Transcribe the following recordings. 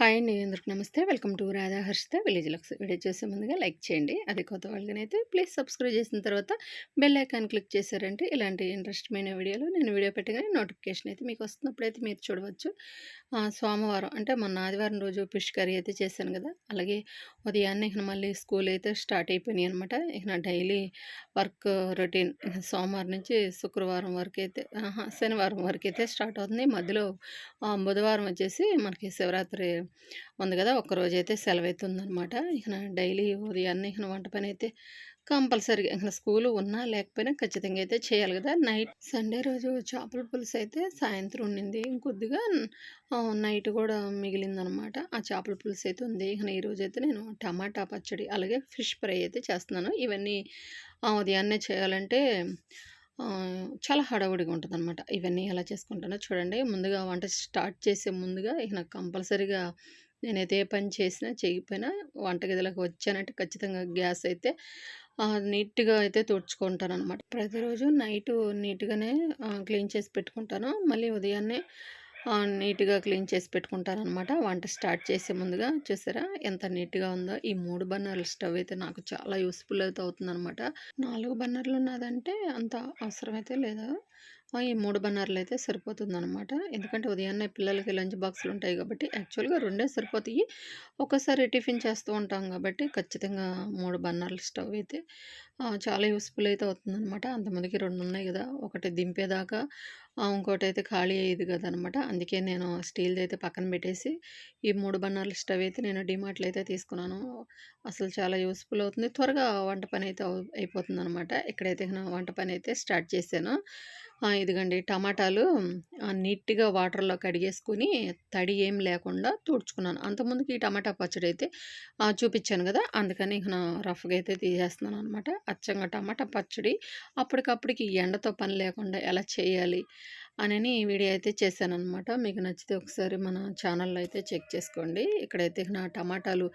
Hi అండి అందరికి నమస్తే. Welcome to Radha Harshitha village looks. Video చేసే ముందుగా లైక్ చేయండి. అది కొత్త వాళ్ళకనైతే ప్లీజ్ సబ్స్క్రైబ్ చేసిన తర్వాత బెల్ ఐకాన్ క్లిక్ చేశారంటే ఇలాంటి ఇంట్రెస్టమైన వీడియోలు నేను వీడియో పెట్టగానే నోటిఫికేషన్ అయితే మీకు వస్తున్నప్పుడు అయితే మీరు చూడవచ్చు. సోమవారం అంటే మొన్న ఆదివారం రోజు ఫిష్ కర్రీ అయితే చేశాను కదా. అలాగే ఉదయాన్నే ఇక మళ్ళీ స్కూల్ అయితే స్టార్ట్ అయిపోయినాయి అనమాట ఇక డైలీ వర్క్ రొటీన్ సోమవారం నుంచి శుక్రవారం వరకు అయితే శనివారం వరకు అయితే స్టార్ట్ అవుతుంది. మధ్యలో బుధవారం వచ్చేసి మనకి శివరాత్రి ఉంది కదా ఒక్కరోజు అయితే సెలవు అయితే ఉందన్నమాట ఇక డైలీ ఉదయాన్నే ఇక వంట పని అయితే కంపల్సరీగా ఇక స్కూల్ ఉన్నా లేకపోయినా ఖచ్చితంగా అయితే చేయాలి కదా. నైట్ సండే రోజు చేపల పులుసు అయితే సాయంత్రం ఉండింది. ఇంకొద్దిగా నైట్ కూడా మిగిలిందనమాట. ఆ చేపల పులుసు అయితే ఉంది. ఇక ఈరోజు అయితే నేను టమాటా పచ్చడి అలాగే ఫిష్ ఫ్రై అయితే చేస్తున్నాను. ఇవన్నీ ఉదయాన్నే చేయాలంటే చాలా హడావుడిగా ఉంటుందన్నమాట. ఇవన్నీ ఎలా చేసుకుంటానో చూడండి. ముందుగా వంట స్టార్ట్ చేసే ముందుగా ఇక నాకు కంపల్సరీగా నేనైతే ఏ పని చేసినా చేయకపోయినా వంటగదిలోకి వచ్చానంటే ఖచ్చితంగా గ్యాస్ అయితే నీట్గా అయితే తుడుచుకుంటాను అనమాట ప్రతిరోజు నైట్ నీట్గానే క్లీన్ చేసి పెట్టుకుంటాను. మళ్ళీ ఉదయాన్నే నీట్గా క్లీన్ చేసి పెట్టుకుంటారనమాట వంట స్టార్ట్ చేసే ముందుగా చూసారా ఎంత నీట్గా ఉందో. ఈ మూడు బర్నర్ల స్టవ్ అయితే నాకు చాలా యూస్ఫుల్ అయితే అవుతుందనమాట నాలుగు బర్నర్లు ఉన్నదంటే అంత అవసరమైతే లేదా. లేదు ఈ మూడు బన్నర్లు అయితే సరిపోతుంది అనమాట ఎందుకంటే ఉదయాన్నే పిల్లలకి లంచ్ బాక్సులు ఉంటాయి కాబట్టి యాక్చువల్గా రెండే సరిపోతాయి. ఒక్కసారి టిఫిన్ చేస్తూ ఉంటాం కాబట్టి ఖచ్చితంగా మూడు బన్నర్ల స్టవ్ అయితే చాలా యూస్ఫుల్ అయితే అవుతుందనమాట అంతమందికి రెండు ఉన్నాయి కదా! ఒకటి దింపేదాకా ఇంకోటి అయితే ఖాళీ అయ్యేది కదా అనమాట అందుకే నేను స్టీల్ది అయితే పక్కన పెట్టేసి ఈ మూడు బర్నర్ల స్టవ్ అయితే నేను డిమార్ట్లో అయితే తీసుకున్నాను. అసలు చాలా యూస్ఫుల్ అవుతుంది. త్వరగా వంట పని అయితే అయిపోతుంది అనమాట ఇక్కడైతే నా వంట పని అయితే స్టార్ట్ చేశాను. ఇదిగండి టమాటాలు నీట్గా వాటర్లో కడిగేసుకుని తడి ఏం లేకుండా తుడుచుకున్నాను. అంతకుముందుకి ఈ టమాటా పచ్చడి అయితే చూపించాను కదా! అందుకని ఇక రఫ్గా అయితే తీసేస్తున్నాను అనమాట అచ్చంగా టమాటా పచ్చడి అప్పటికప్పటికి ఎండతో పని లేకుండా ఎలా చేయాలి అని వీడియో అయితే చేశానమాట మీకు నచ్చితే ఒకసారి మన ఛానల్లో అయితే చెక్ చేసుకోండి. ఇక్కడైతే నా టమాటాలు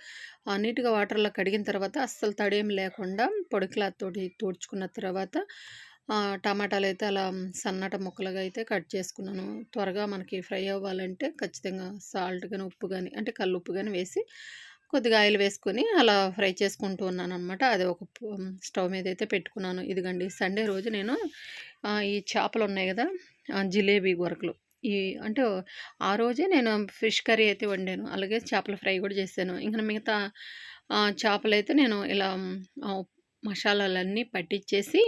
ఆ, నీట్గా వాటర్లో కడిగిన తర్వాత అస్సలు తడేం లేకుండా పొడి క్లాత్ తోటి తుడుచుకున్న తర్వాత టమాటాలు అయితే అలా సన్నట ముక్కలుగా అయితే కట్ చేసుకున్నాను. త్వరగా మనకి ఫ్రై అవ్వాలంటే ఖచ్చితంగా సాల్ట్ కానీ ఉప్పు కానీ అంటే కల్లు ఉప్పు కానీ వేసి కొద్దిగా ఆయిల్ వేసుకొని అలా ఫ్రై చేసుకుంటూ ఉన్నాను అనమాట అది ఒక స్టవ్ మీద అయితే పెట్టుకున్నాను. ఇదిగండి సండే రోజు నేను ఈ చేపలు ఉన్నాయి కదా జిలేబీ గొరకలు ఈ అంటే ఆ రోజే నేను ఫిష్ కర్రీ అయితే వండాను. అలాగే చేపల ఫ్రై కూడా చేశాను. ఇంకా మిగతా చేపలు అయితే నేను ఇలా మసాలాలన్నీ పట్టించేసి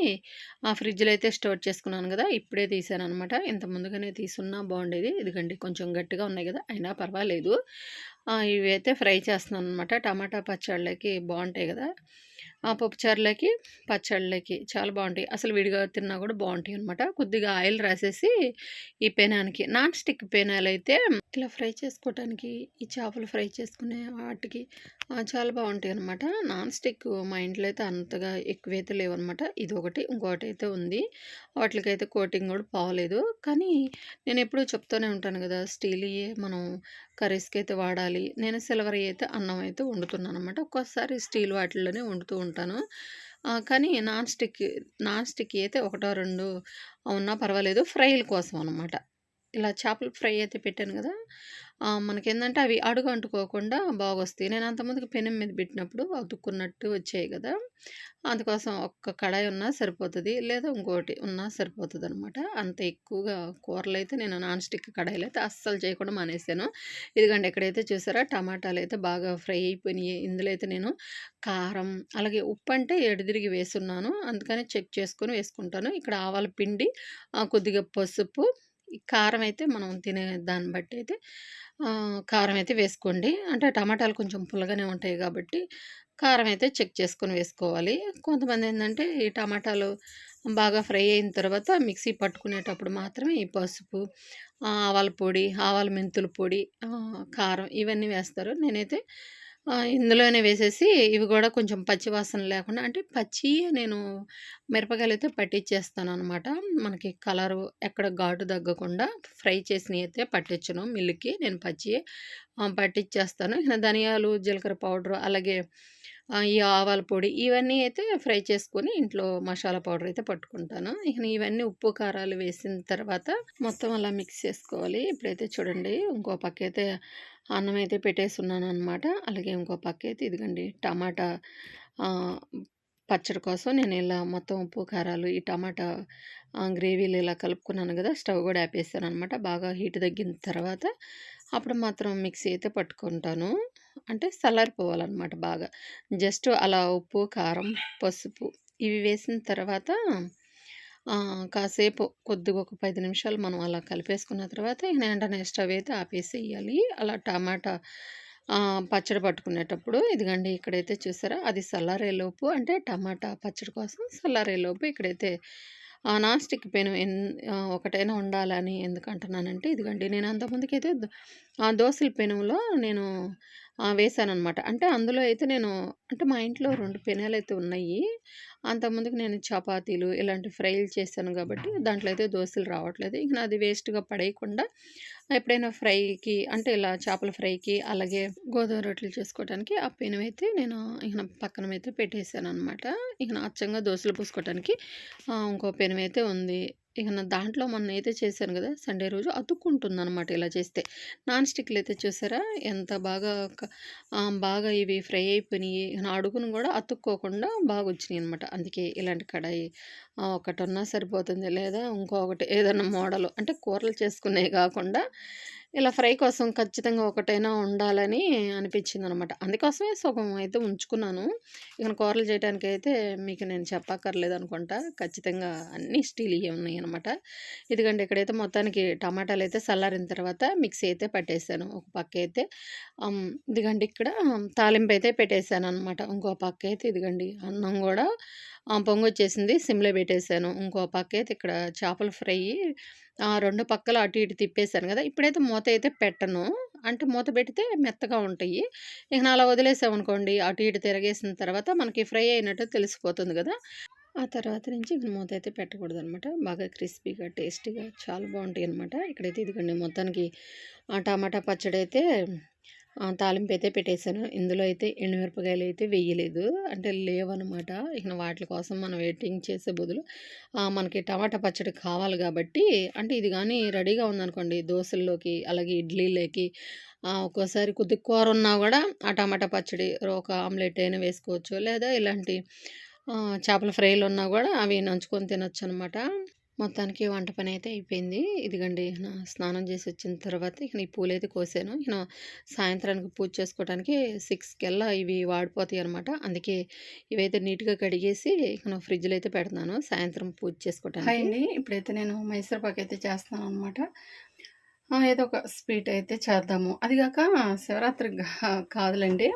ఆ ఫ్రిడ్జ్లో అయితే స్టోర్ చేసుకున్నాను కదా ఇప్పుడే తీసాను అనమాట ఇంత ముందుగానే తీసున్నా బాగుండేది. ఇదిగండి కొంచెం గట్టిగా ఉన్నాయి కదా అయినా పర్వాలేదు. ఇవి అయితే ఫ్రై చేస్తున్నాను అనమాట టమాటా పచ్చళ్ళకి బాగుంటాయి కదా. ఆ పప్పుచారులకి పచ్చళ్ళకి చాలా బాగుంటాయి అసలు విడిగా తిన్నా కూడా బాగుంటాయి అనమాట కొద్దిగా ఆయిల్ రాసేసి ఈ పెనానికి నాన్ స్టిక్ పెనాలు అయితే ఇలా ఫ్రై చేసుకోవటానికి ఈ చేపలు ఫ్రై చేసుకునే వాటికి చాలా బాగుంటాయి అనమాట నాన్ స్టిక్ మా ఇంట్లో అయితే అంతగా ఎక్కువైతే లేవన్నమాట. ఇది ఒకటి ఇంకోటి అయితే ఉంది. వాటికైతే కోటింగ్ కూడా పోలేదు. కానీ నేను ఎప్పుడూ చెప్తూనే ఉంటాను కదా స్టీల్ మనం కర్రీస్కి అయితే వాడాలి. నేను సిల్వర్ అయితే అన్నం అయితే వండుతున్నాను అనమాట ఒక్కోసారి స్టీల్ వాటిల్లోనే వండుతూ ఉంటాను. కానీ నాన్ స్టిక్ నాన్ స్టిక్ అయితే ఒకటో రెండు ఉన్నా పర్వాలేదు. ఫ్రైల కోసం అనమాట ఇలా చేపల ఫ్రై అయితే పెట్టాను కదా ఆ, మనకేందంటే అవి అడుగు అంటుకోకుండా బాగొస్తాయి. నేను అంతమందికి పెనం మీద పెట్టినప్పుడు అతుక్కున్నట్టు వచ్చాయి కదా అందుకోసం ఒక్క కడాయి ఉన్నా సరిపోతుంది లేదా ఇంకోటి ఉన్నా సరిపోతుంది అనమాట అంత ఎక్కువగా కూరలు అయితే నేను నాన్ స్టిక్ కడాయిలు అయితే అస్సలు చేయకుండా మానేశాను ఇదిగండి ఎక్కడైతే చూసారా టమాటాలు అయితే బాగా ఫ్రై అయిపోయినాయి. ఇందులో అయితే నేను కారం అలాగే ఉప్పు అంటే ఎడదిరిగి వేసున్నాను. అందుకని చెక్ చేసుకొని వేసుకుంటాను. ఇక్కడ ఆవాల పిండి కొద్దిగా పసుపు ఈ కారం అయితే మనం తినే దాన్ని బట్టి అయితే కారం అయితే వేసుకోండి. అంటే టమాటాలు కొంచెం పుల్లగానే ఉంటాయి కాబట్టి కారం అయితే చెక్ చేసుకొని వేసుకోవాలి. కొంతమంది ఏంటంటే ఈ టమాటాలు బాగా ఫ్రై అయిన తర్వాత మిక్సీ పట్టుకునేటప్పుడు మాత్రమే ఈ పసుపు ఆవాల పొడి ఆవాల మెంతుల పొడి కారం ఇవన్నీ వేస్తారు. నేనైతే ఇందులోనే వేసేసి ఇవి కూడా కొంచెం పచ్చి వాసన లేకుండా అంటే పచ్చి నేను మిరపకాయలు అయితే పట్టించేస్తాను అనమాట మనకి కలరు ఎక్కడ ఘాటు తగ్గకుండా ఫ్రై చేసినవి అయితే పట్టించను. మిల్లుకి నేను పచ్చి పట్టించేస్తాను ఇక ధనియాలు జీలకర్ర పౌడర్ అలాగే ఈ ఆవాల పొడి ఇవన్నీ అయితే ఫ్రై చేసుకొని ఇంట్లో మసాలా పౌడర్ అయితే పట్టుకుంటాను. ఇక ఇవన్నీ ఉప్పు కారాలు వేసిన తర్వాత మొత్తం అలా మిక్స్ చేసుకోవాలి. ఇప్పుడైతే చూడండి ఇంకో పక్క అయితే అన్నం అయితే పెట్టేసున్నాననమాట. అలాగే ఇంకో పక్క అయితే ఇదిగోండి టమాటా పచ్చడి కోసం నేను ఇలా మొత్తం ఉప్పు, కారాలు, ఈ టమాటా గ్రేవీలు ఇలా కలుపుకున్నాను కదా స్టవ్ కూడా ఆపేస్తాను అనమాట బాగా హీట్ తగ్గిన తర్వాత అప్పుడు మాత్రం మిక్సీ అయితే పట్టుకుంటాను. అంటే చల్లారిపోవాలన్నమాట బాగా. జస్ట్ అలా ఉప్పు, కారం, పసుపు ఇవి వేసిన తర్వాత కాసేపు కొద్దిగా ఒక పది నిమిషాలు మనం అలా కలిపేసుకున్న తర్వాత ఇక వెంటనే స్టవ్ అయితే ఆపేసేయాలి. అలా టమాటా పచ్చడి పట్టుకునేటప్పుడు ఇదిగండి ఇక్కడైతే చూసారా అది సల్లారేలోపు అంటే టమాటా పచ్చడి కోసం సల్లారేలోపు ఇక్కడైతే ఆ నాస్టిక్ పెను ఎన్ ఒకటైనా ఉండాలని ఎందుకంటున్నానంటే ఇదిగండి నేను అంతకుముందుకైతే ఆ దోశల పెనులో నేను వేశానమాట అంటే అందులో అయితే నేను అంటే మా ఇంట్లో 2 పెనాలైతే ఉన్నాయి. అంతకుముందుకు నేను చపాతీలు ఇలాంటి ఫ్రైలు చేశాను కాబట్టి దాంట్లో అయితే దోసలు రావట్లేదు. ఇంక నాది వేస్ట్‌గా పడేయకుండా ఎప్పుడైనా ఫ్రైకి అంటే ఇలా చేపల ఫ్రైకి అలాగే గోధుమ రొట్టెలు చేసుకోవటానికి ఆ పెనమైతే నేను ఇక పక్కనమైతే పెట్టేసాననమాట. ఇక అచ్చంగా దోశలు పూసుకోవటానికి ఇంకో ఇంకో పెనమైతే ఉంది. ఇక నా దాంట్లో అయితే చేశాను కదా సండే రోజు అతుక్కుంటుంది అనమాట ఇలా చేస్తే. నాన్ స్టిక్లు అయితే చూసారా ఎంత బాగా బాగా ఇవి ఫ్రై అయిపోయినాయి నా అడుగును కూడా అతుక్కోకుండా అనమాట అందుకే ఇలాంటి కడాయి ఒకటి ఉన్నా సరిపోతుంది. లేదా ఇంకొకటి ఏదన్నా మోడలు అంటే కూరలు చేసుకునే కాకుండా ఇలా ఫ్రై కోసం ఖచ్చితంగా ఒకటైనా ఉండాలని అనిపించింది అనమాట అందుకోసమే సగం అయితే ఉంచుకున్నాను. ఇక కూరలు చేయటానికైతే మీకు నేను చెప్పక్కర్లేదు అనుకుంటా ఖచ్చితంగా అన్నీ ఉన్నాయి అనమాట ఇదిగండి ఇక్కడైతే మొత్తానికి టమాటాలు అయితే చల్లారిన తర్వాత మిక్సీ అయితే పట్టేసాను. ఒక పక్క అయితే ఇదిగండి ఇక్కడ తాలింపు అయితే పెట్టేశాను అనమాట ఇంకో పక్క అయితే ఇదిగండి అన్నం కూడా పొంగు వచ్చేసింది సిమ్‌లో పెట్టేశాను ఇంకో పక్క అయితే ఇక్కడ చేపల ఫ్రై. రెండు పక్కల అటు ఇటు తిప్పేసాను కదా! ఇప్పుడైతే మూత అయితే పెట్టను. అంటే మూత పెడితే మెత్తగా ఉంటాయి. ఇక అలా వదిలేసామనుకోండి అటు ఇటు తిరగేసిన తర్వాత మనకి ఫ్రై అయినట్టు తెలిసిపోతుంది కదా! ఆ తర్వాత నుంచి ఇక మూత అయితే పెట్టకూడదు అనమాట బాగా క్రిస్పీగా, టేస్టీగా చాలా బావుంటాయనమాట. ఇక్కడైతే ఇదిగోండి మొత్తానికి టమాటా టమాటా అయితే తాలింపు అయితే పెట్టేశాను ఇందులో అయితే ఎండుమిరపకాయలు అయితే వేయలేదు. అంటే లేవనమాట. ఇక వాటి కోసం మనం వెయిటింగ్ చేసే బదులు మనకి టమాటా పచ్చడి కావాలి కాబట్టి అంటే ఇది కానీ రెడీగా ఉందనుకోండి దోశల్లోకి అలాగే ఇడ్లీలోకి ఒక్కోసారి కొద్ది కూర ఉన్నా కూడా ఆ టమాటా పచ్చడి ఒక ఆమ్లెట్ అయినా వేసుకోవచ్చు. లేదా ఇలాంటి చేపల చేపల ఫ్రైలున్నా కూడా అవి నంచుకొని తినొచ్చనమాట. మొత్తానికి వంట పని అయితే అయిపోయింది. ఇదిగండి నా స్నానం చేసొచ్చిన తర్వాత ఇక ఈ పూలైతే కోసాను. ఇక సాయంత్రానికి పూజ చేసుకోవటానికి 6 కల్లా ఇవి వాడిపోతాయి అనమాట అందుకే ఇవైతే నీట్‌గా కడిగేసి ఇక నా ఫ్రిడ్జ్‌లో అయితే పెడతాను సాయంత్రం పూజ హాయ్ చేసుకోవటానికి. అండి. ఇప్పుడైతే నేను మైసూర్ పాక్ అయితే చేస్తాను అనమాట ఏదో ఒక స్వీట్ అయితే చేద్దాము. అదిగాక శివరాత్రి కాదులండి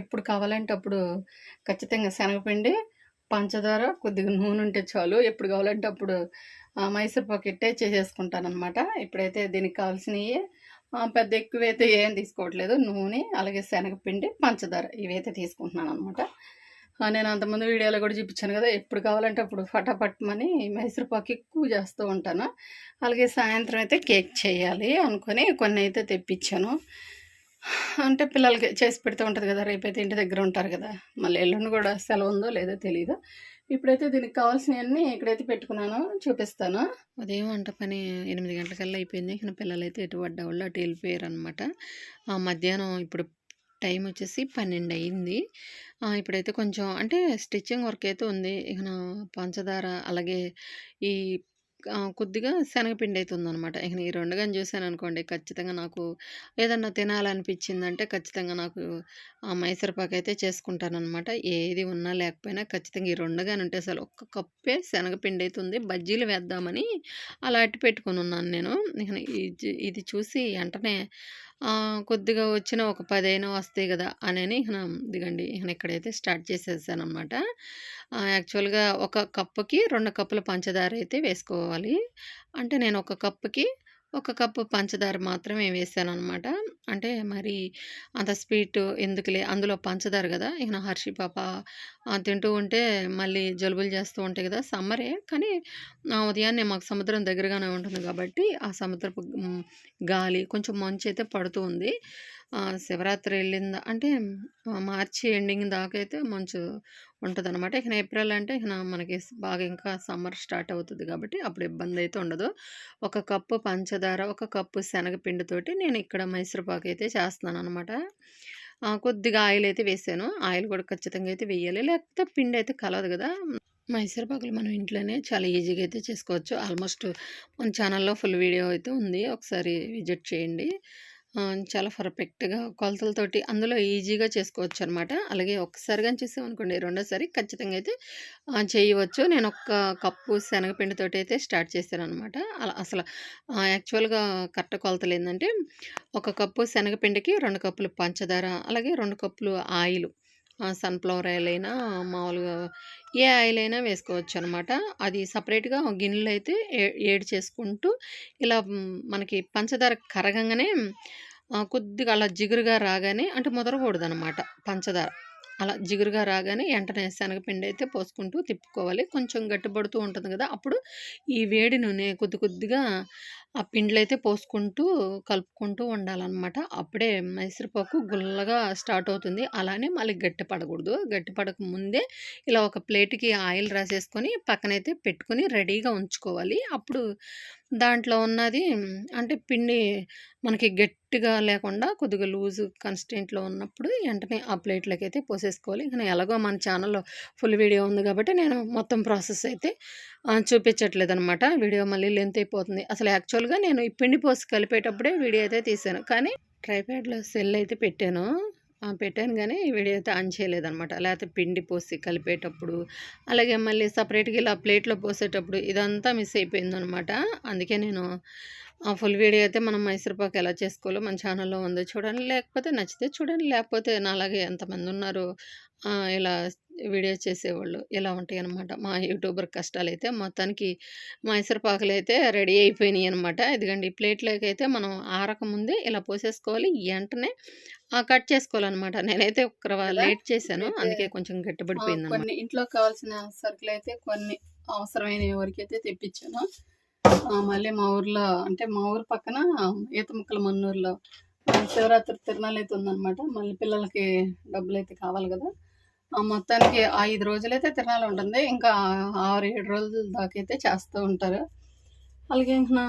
ఎప్పుడు కావాలంటే అప్పుడు ఖచ్చితంగా శనగపిండి, పంచదార, కొద్దిగా నూనె ఉంటే చాలు. ఎప్పుడు కావాలంటే అప్పుడు మైసూర్ పాకెట్టే ఇట్టే చేసేసుకుంటాననమాట. ఇప్పుడైతే దీనికి కావాల్సినవి పెద్ద ఎక్కువైతే ఏం తీసుకోవట్లేదు. నూనె, అలాగే శనగపిండి, పంచదార ఇవైతే తీసుకుంటున్నాను అనమాట నేను అంతకుముందు వీడియోలో కూడా చూపించాను కదా ఎప్పుడు కావాలంటే అప్పుడు ఫటాఫట్‌మని మైసూర్ పాక్ ఎక్కువ చేస్తూ ఉంటాను. అలాగే సాయంత్రం అయితే కేక్ చేయాలి అనుకొని కొన్ని అయితే తెప్పించాను. అంటే పిల్లలకి చేసి పెడుతూ ఉంటుంది కదా రేపైతే ఇంటి దగ్గర ఉంటారు కదా మళ్ళీ ఎల్లుండి కూడా సెలవు ఉందో లేదో తెలియదు ఇప్పుడైతే దీనికి కావాల్సినవన్నీ ఎక్కడైతే పెట్టుకున్నానో చూపిస్తాను. ఉదయం వంట పని ఎనిమిది గంటలకల్లా అయిపోయింది. ఇక పిల్లలైతే ఎటు పడ్డవాళ్ళు అటు వెళ్ళిపోయారనమాట. అనమాట మధ్యాహ్నం ఇప్పుడు టైం వచ్చేసి 12 అయింది. ఇప్పుడైతే కొంచెం అంటే స్టిచ్చింగ్ వర్క్ అయితే ఉంది. ఇక పంచదార అలాగే ఈ కొద్దిగా శనగపిండి అయితే ఉందనమాట. ఇక ఈ రెండు కానీ చూశాను అనుకోండి ఖచ్చితంగా నాకు ఏదన్నా తినాలనిపించిందంటే ఖచ్చితంగా నాకు ఆహ్, మైసూర్ పాక్ అయితే చేసుకుంటాననమాట. ఏది ఉన్నా లేకపోయినా ఖచ్చితంగా ఈ రెండు కానీ ఉంటే అసలు ఒక్క కప్పే శనగపిండి అయితే ఉంది. బజ్జీలు వేద్దామని అలా అట్టి పెట్టుకొనున్నాను నేను. ఇది ఇది చూసి వెంటనే కొద్దిగా వచ్చిన ఒక పదైనా వస్తాయి కదా అనని ఇక దిగండి ఇక ఇక్కడైతే స్టార్ట్ చేసేసాననమాట. యాక్చువల్‌గా ఒక కప్పుకి రెండు కప్పుల పంచదార అయితే వేసుకోవాలి. అంటే నేను ఒక కప్పుకి ఒక కప్పు పంచదార మాత్రమే వేసాను అనమాట అంటే మరి అంత స్వీట్ ఎందుకులే? అందులో పంచదార కదా? ఇక నా హర్షి పాప తింటూ ఉంటే మళ్ళీ జలుబులు చేస్తూ ఉంటాయి కదా? సమ్మరే. కానీ ఉదయాన్నే మాకు సముద్రం దగ్గరగానే ఉంటుంది కాబట్టి ఆ సముద్రపు గాలి కొంచెం మంచయితే పడుతూ ఉంది. శివరాత్రి వెళ్ళింది అంటే మార్చి ఎండింగ్ దాకా అయితే మంచు ఉంటదనమాట. ఇక ఏప్రిల్ అంటే ఇక మనకి బాగా ఇంకా సమ్మర్ స్టార్ట్ అవుతుంది కాబట్టి అప్పుడు ఇబ్బంది అయితే ఉండదు. ఒక కప్పు పంచదార, ఒక కప్పు శనగపిండితోటి నేను ఇక్కడ మైసూర్ పాక్ అయితే చేస్తున్నాను అనమాట కొద్దిగా ఆయిల్ అయితే వేసాను. ఆయిల్ కూడా ఖచ్చితంగా అయితే వేయాలి. లేకపోతే పిండి అయితే కలదు కదా మైసూరుపాకులు మనం ఇంట్లోనే చాలా ఈజీగా అయితే చేసుకోవచ్చు. ఆల్మోస్ట్ మన ఛానల్‌లో ఫుల్ వీడియో అయితే ఉంది. ఒకసారి విజిట్ చేయండి. చాలా పర్ఫెక్ట్‌గా కొలతలతోటి అందులో ఈజీగా చేసుకోవచ్చనమాట. అలాగే ఒక్కసారి చేసామనుకోండి రెండోసారి ఖచ్చితంగా అయితే చేయవచ్చు. నేను ఒక కప్పు శనగపిండితోటి అయితే స్టార్ట్ చేశాననమాట. అలా అసలు యాక్చువల్‌గా కరెక్ట్ ఏంటంటే ఒక కప్పు శనగపిండికి రెండు కప్పులు పంచదార, అలాగే రెండు కప్పులు ఆయిలు. సన్‌ఫ్లవర్ ఆయిల్ అయినా మామూలుగా ఏ ఆయిల్ అయినా వేసుకోవచ్చనమాట. అది సపరేట్గా గిన్నెలు అయితే ఏ ఏడి చేసుకుంటూ ఇలా మనకి పంచదార కరగంగానే కొద్దిగా అలా జిగురుగా రాగానే అంటే ముదరకూడదనమాట పంచదార. అలా జిగురుగా రాగానే వెంటనే శనగపిండి అయితే పోసుకుంటూ తిప్పుకోవాలి. కొంచెం గట్టిపడుతూ ఉంటుంది కదా అప్పుడు ఈ వేడి నూనె కొద్ది కొద్దిగా ఆ పిండిలో అయితే పోసుకుంటూ కలుపుకుంటూ ఉండాలన్నమాట అప్పుడే మైసూరుపాకు గుల్లగా స్టార్ట్ అవుతుంది. అలానే మళ్ళీ గట్టి పడకూడదు. గట్టి పడక ముందే ఇలా ఒక ప్లేట్‌కి ఆయిల్ రాసేసుకొని పక్కనైతే పెట్టుకొని రెడీగా ఉంచుకోవాలి. అప్పుడు దాంట్లో ఉన్నది అంటే పిండి మనకి గట్టిగా లేకుండా కొద్దిగా లూజ్ కన్స్టెంట్లో ఉన్నప్పుడు వెంటనే ఆ ప్లేట్‌లోకైతే పోసేసుకోవాలి. కానీ ఎలాగో మన ఛానల్‌లో ఫుల్ వీడియో ఉంది కాబట్టి నేను మొత్తం ప్రాసెస్ అయితే చూపించట్లేదు చూపించట్లేదనమాట. వీడియో మళ్ళీ లెంత్ అయిపోతుంది. అసలు యాక్చువల్‌గా నేను ఈ పిండి పోసి కలిపేటప్పుడే వీడియో అయితే తీశాను. కానీ ట్రైప్యాడ్లో సెల్ అయితే పెట్టాను. పెట్టాను పెట్టాను ఈ వీడియో అయితే ఆన్ చేయలేదనమాట. లేకపోతే పిండి పోసి కలిపేటప్పుడు, అలాగే మళ్ళీ సపరేట్గా ఇలా ప్లేట్‌లో పోసేటప్పుడు ఇదంతా మిస్ అయిపోయిందనమాట. అందుకే నేను ఆ ఫుల్ వీడియో అయితే మనం మైసూర్ పాక్ ఎలా చేసుకోవాలో మన ఛానల్‌లో ఉందో చూడండి. లేకపోతే నచ్చితే చూడండి. లేకపోతే నాలాగే ఎంతమంది ఉన్నారో ఇలా వీడియోస్ చేసేవాళ్ళు. ఇలా ఉంటాయనమాట. మా యూట్యూబర్ కష్టాలైతే మొత్తానికి మైసూర్ పాకులైతే రెడీ అయిపోయినాయనమాట. ఇదిగోండి ఈ ప్లేట్‌లోకైతే మనం ఆరకముందే ఇలా పోసేసుకోవాలి. ఆహ్, కట్ చేసుకోవాలనమాట. నేనైతే ఒక కదా! లేట్ చేశాను. అయితే అందుకే కొంచెం ఆ! గట్టిపడిపోయిందనమాట. కొన్ని ఇంట్లోకి కావాల్సిన సరుకులైతే కొన్ని అవసరమైనవి వరకైతే తెప్పించాను. మళ్ళీ మా ఊర్లో అంటే మా ఊరు పక్కన ఈతముక్కల మన్నూరులో ఆహ్, శివరాత్రి తిరునాళైతే ఉందనమాట. మళ్ళీ పిల్లలకి డబ్బులైతే కావాలి గదా! ఆ! మొత్తానికి ఐదు రోజులైతే తినాలి ఉంటుంది. ఇంకా 6, 7 రోజుల దాకైతే చేస్తూ ఉంటారు. అలాగే ఇంక నా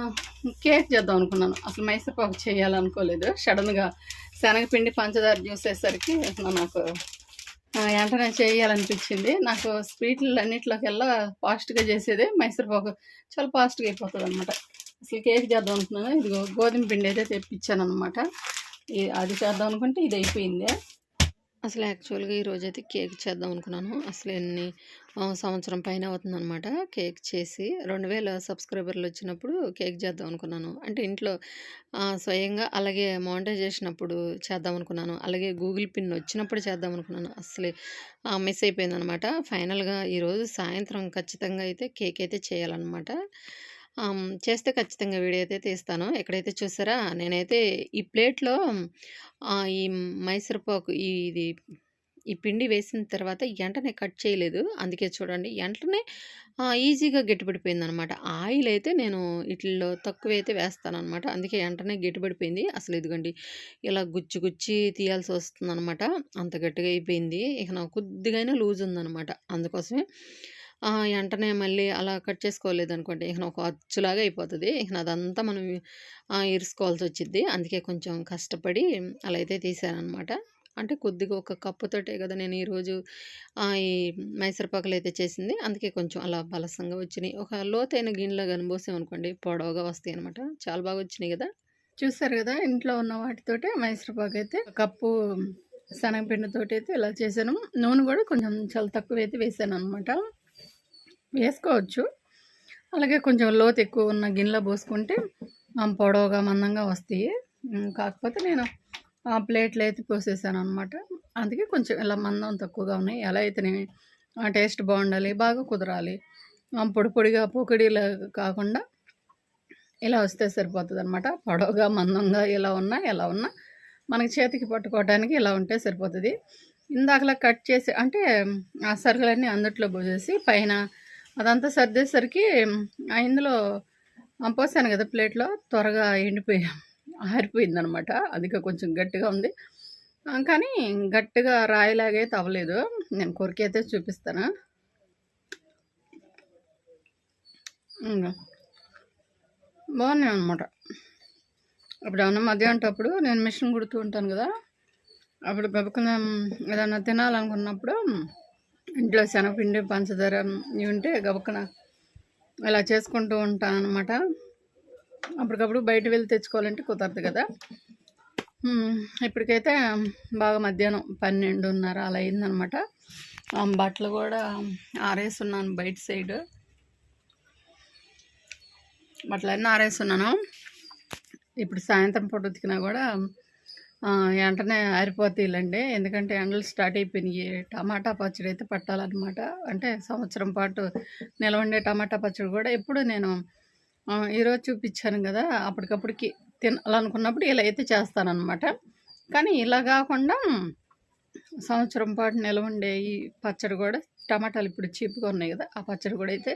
కేక్ చేద్దాం అనుకున్నాను. అసలు మైసూర్ పాకు చేయాలనుకోలేదు. సడన్గా శనగపిండి, పంచదార చూసేసరికి నాకు వెంటనే చేయాలనిపించింది. నాకు స్వీట్లు స్వీట్‌లన్నిట్లోకెల్లా ఫాస్ట్‌గా చేసేదే మైసూర్పాకు చాలా ఫాస్ట్‌గా అయిపోతుంది అనమాట అసలు కేక్ చేద్దాం అనుకున్నాను. ఇదిగో గోధుమ పిండి అయితే తెప్పించాను అనమాట అది చేద్దాం అనుకుంటే ఇది అయిపోయింది. అసలు యాక్చువల్‌గా ఈరోజైతే కేక్ చేద్దాం అనుకున్నాను. అసలు ఎన్ని సంవత్సరం పైన అవుతుందనమాట కేక్ చేసి. రెండు వేల సబ్స్క్రైబర్లు వచ్చినప్పుడు కేక్ చేద్దాం అనుకున్నాను. అంటే ఇంట్లో స్వయంగా అలాగే మానిటైజేషన్ అప్పుడు చేద్దాం అనుకున్నాను. అలాగే గూగుల్ పిన్ వచ్చినప్పుడు చేద్దాం అనుకున్నాను. అసలే మిస్ అయిపోయిందనమాట. ఫైనల్‌గా ఈరోజు సాయంత్రం ఖచ్చితంగా అయితే కేక్ అయితే చేయాలన్నమాట చేస్తే ఖచ్చితంగా వీడియో అయితే తీస్తాను. ఎక్కడైతే చూసారా నేనైతే ఈ ప్లేట్‌లో ఈ మైసూర్పాకు ఇది ఈ పిండి వేసిన తర్వాత ఎంటనే కట్ చేయలేదు. అందుకే చూడండి ఎంటనే ఈజీగా ఈజీగా గట్టిపడిపోయిందనమాట. ఆయిల్ అయితే నేను వీటిల్లో తక్కువ అయితే వేస్తాను అనమాట అందుకే ఎంటనే గట్టిపడిపోయింది. అసలు ఇదిగోండి ఇలా గుచ్చి గుచ్చి తీయాల్సి తీయాల్సొస్తుందనమాట. అంత గట్టిగా అయిపోయింది. ఇక నాకు కొద్దిగా లూజ్ ఉందనమాట. అందుకోసమే వెంటనే మళ్ళీ అలా కట్ చేసుకోలేదనుకోండి ఇక ఒక అచ్చులాగా అయిపోతుంది ఇక అదంతా మనం ఇరుసుకోవాల్సి వచ్చింది అందుకే కొంచెం కష్టపడి అలా అయితే తీసానమాట అంటే కొద్దిగా ఒక కప్పుతోటే కదా నేను ఈరోజు ఈ మైసూర్ అయితే చేసింది. అందుకే కొంచెం అలా బలసంగా వచ్చినాయి ఒక లోతైన గిన్నెలో కనిపోసాం అనుకోండి పొడవగా పొడవుగా వస్తాయనమాట. చాలా బాగా వచ్చినాయి కదా చూసారు కదా ఇంట్లో ఉన్న వాటితోటే మైసరపాకు అయితే కప్పు శనగపిండితోటైతే ఇలా చేశాను. నూనె కూడా కొంచెం చాలా తక్కువ అయితే వేసాను అనమాట వేసుకోవచ్చు. అలాగే కొంచెం లోతు ఎక్కువ ఉన్న గిన్నెలో పోసుకుంటే పొడవుగా మందంగా వస్తాయి. కాకపోతే నేను ఆ ప్లేట్‌లో అయితే పోసేసాననమాట. అందుకే కొంచెం ఇలా మందం తక్కువగా ఉన్నాయి. ఎలా అయితేనేమి ఆ టేస్ట్ బాగుండాలి బాగా కుదరాలి. పొడి పొడిగా పోకిడిలాగా కాకుండా ఇలా వస్తే సరిపోతదనమాట. పొడవుగా, మందంగా ఇలా ఉన్నా, ఎలా ఉన్నా మనకి చేతికి పట్టుకోవటానికి ఇలా ఉంటే సరిపోతుంది ఇందాకలా కట్ చేసి అంటే ఆ సరుకులన్నీ అందుట్లో పోసేసి పైన అదంతా సర్దేసరికి ఇందులో పోసాను కదా ప్లేట్‌లో త్వరగా ఎండిపోయి ఆరిపోయిందనమాట. అందుకే కొంచెం గట్టిగా ఉంది. కానీ గట్టిగా రాయిలాగైతే తవ్వలేదు నేను కొరికైతే చూపిస్తాను. బాగున్నాయి అనమాట బాగున్నాయనమాట. అప్పుడేమన్నా మధ్యాహ్నప్పుడు నేను మిషన్ కుడుతూ ఉంటాను కదా అప్పుడు గబుక్కున ఏదన్నా తినాలనుకున్నప్పుడు ఇంట్లో శనగపిండి, పంచదార ఇవి ఉంటే గబక్కన ఇలా చేసుకుంటూ ఉంటాను అనమాట అప్పటికప్పుడు బయట వెళ్ళి తెచ్చుకోవాలంటే కుదరదు కదా ఇప్పటికైతే బాగా మధ్యాహ్నం 12:30 అలా అయిందనమాట. బట్టలు కూడా ఆరేస్తున్నాను బయట సైడు. బట్టలన్నీ ఆరేస్తున్నాను ఇప్పుడు సాయంత్రం పూట ఉతికినా కూడా వెంటనే ఆరిపోతాయిలండి ఎందుకంటే ఎండలు స్టార్ట్ అయిపోయినాయి టమాటా పచ్చడి అయితే పట్టాలన్నమాట అంటే సంవత్సరం పాటు నిలవండే టమాటా పచ్చడి కూడా ఎప్పుడు నేను ఈరోజు చూపించాను కదా అప్పటికప్పటికి తినాలనుకున్నప్పుడు ఇలా అయితే చేస్తానన్నమాట కానీ ఇలా కాకుండా సంవత్సరం పాటు నిలవండే ఈ పచ్చడి కూడా టమాటాలు ఇప్పుడు చీప్‌గా ఉన్నాయి కదా ఆ పచ్చడి కూడా అయితే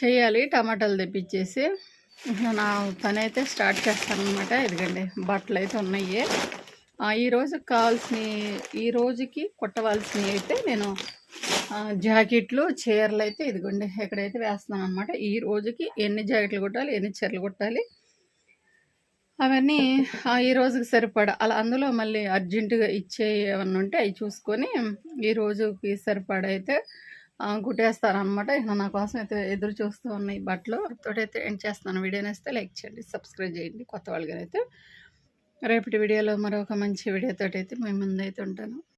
చేయాలి. టమాటాలు తెప్పిచ్చేసి నా నా అయితే స్టార్ట్ చేస్తాననమాట. బట్టలు బట్టలైతే ఉన్నాయి. ఈరోజు ఈ రోజుకి ఈ రోజుకి కుట్టవలసినవి అయితే నేను జాకెట్లు చీరలు అయితే ఇదిగోండి ఎక్కడైతే వేస్తున్నాను అనమాట ఈ రోజుకి ఎన్ని జాకెట్లు కుట్టాలి, ఎన్ని చీరలు కుట్టాలి అవన్నీ ఈ రోజుకి సరిపడా అలా అందులో మళ్ళీ అర్జెంట్‌గా ఇచ్చేయి ఏమన్నా ఉంటే అవి చూసుకొని ఈ రోజుకి సరిపడా అయితే ఆహ్, నా కోసం అయితే ఎదురు చూస్తూ ఉన్నాయి బట్టలు. తోటైతే ఎండ్ చేస్తున్నాను. వీడియో నచ్చితే లైక్ చేయండి, సబ్స్క్రైబ్ చేయండి కొత్త వాళ్ళకైతే. రేపటి వీడియోలో మరొక మంచి వీడియోతో అయితే మీ ముందైతే ఉంటాను.